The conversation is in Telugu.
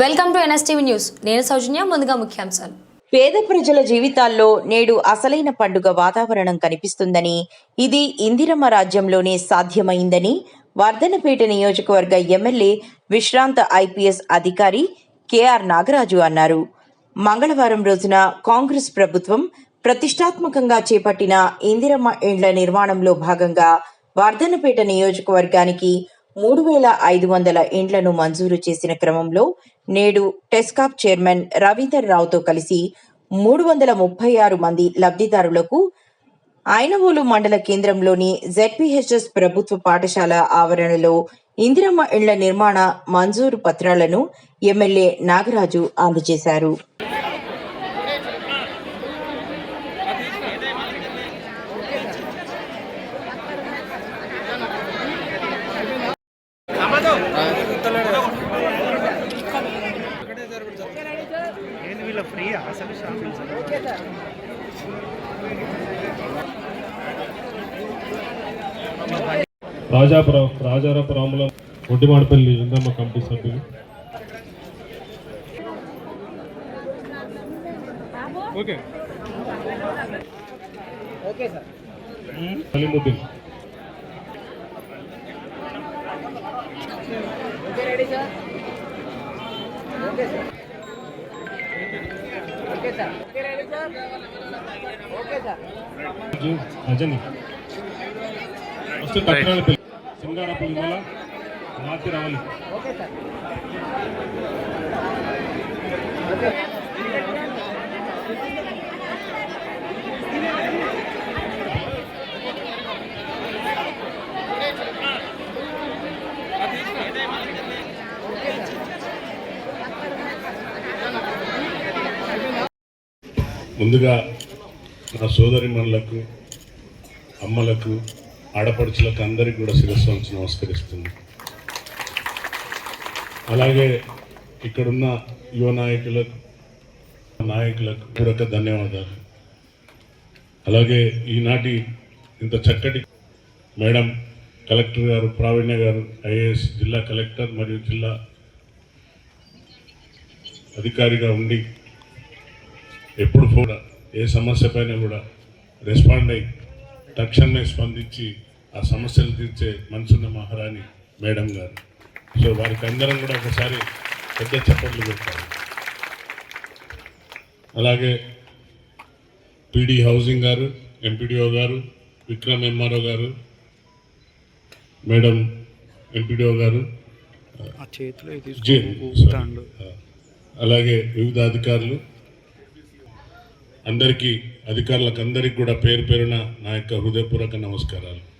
Welcome to NSTV news. నేను సౌజన్య ముందుగా ముఖ్యాంశాలు. పేద ప్రజల జీవితాల్లో నేడు అసలైన పండుగ వాతావరణం కనిపిస్తుందని ఇది ఇందిరమ్మ రాజ్యంలోనే సాధ్యమైందని వర్ధనపేట నియోజకవర్గ ఎమ్మెల్యే విశ్రాంత ఐపీఎస్ అధికారి కెఆర్ నాగరాజు అన్నారు. మంగళవారం రోజున కాంగ్రెస్ ప్రభుత్వం ప్రతిష్టాత్మకంగా చేపట్టిన ఇందిరమ్మ ఇండ్ల నిర్మాణంలో భాగంగా వర్ధనపేట నియోజకవర్గానికి మూడు వేల ఐదు వందల ఇండ్లను మంజూరు చేసిన క్రమంలో నేడు టెస్కాప్ చైర్మన్ రవీందర్ రావుతో కలిసి మూడు వందల ముప్పై ఆరు మంది లబ్ధిదారులకు ఆయనవోలు మండల కేంద్రంలోని జెడ్పీహెచ్ఎస్ ప్రభుత్వ పాఠశాల ఆవరణలో ఇందిరమ్మ ఇళ్ళ నిర్మాణ మంజూరు పత్రాలను ఎమ్మెల్యే నాగరాజు అందజేశారు. ఏంది వీళ్ళ ఫ్రీ అసలు షాపింగ్ రాజాపురం రాజారాపురంలో ఒడ్డిమాడపల్లి ఇందమ్మ కమిటీ సభ్యులు. Okay. Okay sir okay ready sir okay sir okay sir okay ready sir okay sir Rajani. First Kattinalapalli Singarapalli మల రాతి రావాలి. ఓకే సార్ ముందుగా నా సోదరిమణులకు అమ్మలకు ఆడపడుచులకు అందరికీ కూడా శిరస్సు వంచి నమస్కరిస్తుంది. అలాగే ఇక్కడున్న యువ నాయకులకు నాయకులకు పూరక ధన్యవాదాలు. అలాగే ఈనాటి ఇంత చక్కటి మేడం కలెక్టర్ గారు ప్రావీణ్య గారు ఐఏఎస్ జిల్లా కలెక్టర్ మరియు జిల్లా అధికారిగా ఉండి ఎప్పుడు కూడా ఏ సమస్య పైన కూడా రెస్పాండ్ అయ్యి తక్షణమే స్పందించి ఆ సమస్యలు తీర్చే మనసున్న మహారాణి మేడం గారు. సో వారికి అందరం కూడా ఒకసారి పెద్ద చప్పట్లు పెట్టాలి అలాగే పీడీ హౌసింగ్ గారు ఎంపీడీఓ గారు విక్రమ్ ఎంఆర్ఓ గారు మేడం ఎంపీడీఓ గారు అలాగే వివిధ అధికారులు అందరికీ అధికారులకు అందరికీ కూడా పేరు పేరున నా యొక్క హృదయపూర్వక నమస్కారాలు.